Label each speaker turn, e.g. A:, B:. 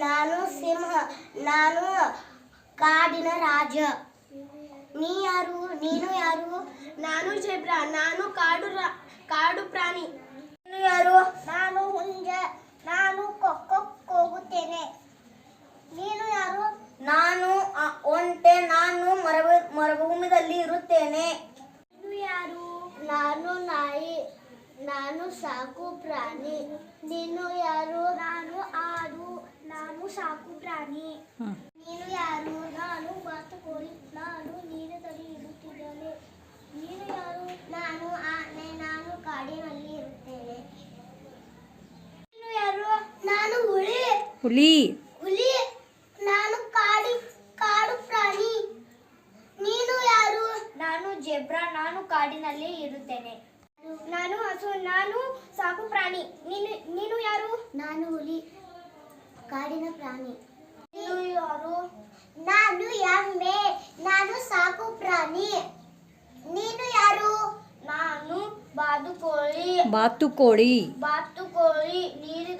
A: ನಾನು ಸಿಂಹ ನಾನು ಕಾಡಿನ ರಾಜ. ನೀ ಯಾರು? ನೀನು ಯಾರು?
B: ನಾನು ಜೆಬ್ರಾ ನಾನು ಕಾಡು ಕಾಡು ಪ್ರಾಣಿ.
A: ನೀನು ಯಾರು? ನಾನು ಹುಂಜ ನಾನು ಕೊಕ್ಕಕ್ಕೆ ಹೋಗುತ್ತೇನೆ. ನೀನು ಯಾರು? ನಾನು ಒಂಟೆ ನಾನು ಮರಭ ಮರುಭೂಮಿದಲ್ಲಿ ಇರುತ್ತೇನೆ. ನೀನು ಯಾರು? ನಾನು ನಾಯಿ ನಾನು ಸಾಕು ಪ್ರಾಣಿ. ನಾನು ಸಾಕು ಪ್ರಾಣಿ ನೀನು ಯಾರು? ನಾನು ಬಾತುಕೋಳಿ ನಾನು ನೀರಿನಲ್ಲಿ ಇರುತ್ತಿದ್ದೇನೆ ನೀನು ಯಾರು? ನಾನು ಆನೆ ನಾನು ಕಾಡಿನಲ್ಲಿ ಇರುತ್ತೇನೆ. ನೀನು ಯಾರು? ನಾನು ಹುಳಿ
C: ಹುಲಿ.
A: ಹುಲಿ. ನಾನು ಕಾಡಿ ಕಾಡು ಪ್ರಾಣಿ. ನೀನು ಯಾರು? ನಾನು ಜೆಬ್ರಾ ನಾನು ಕಾಡಿನಲ್ಲಿ ಇರುತ್ತೇನೆ.
B: ನಾನು ಹಸು ನಾನು ಸಾಕು ಪ್ರಾಣಿ ನೀನು ನೀನು ಯಾರು?
A: ನಾನು ಹುಲಿ. ಕಾಡಿನ ಪ್ರಾಣಿ ನೀನು ಯಾರು ನಾನು ಎಮ್ಮೆ ನಾನು ಸಾಕು ಪ್ರಾಣಿ ನೀನು ಯಾರು ನಾನು ಬಾದುಕೋಳಿ
C: ಬಾತುಕೋಳಿ
A: ಬಾತುಕೋಳಿ ನೀರಿನಲ್ಲಿ ಇರುತ್ತೇನೆ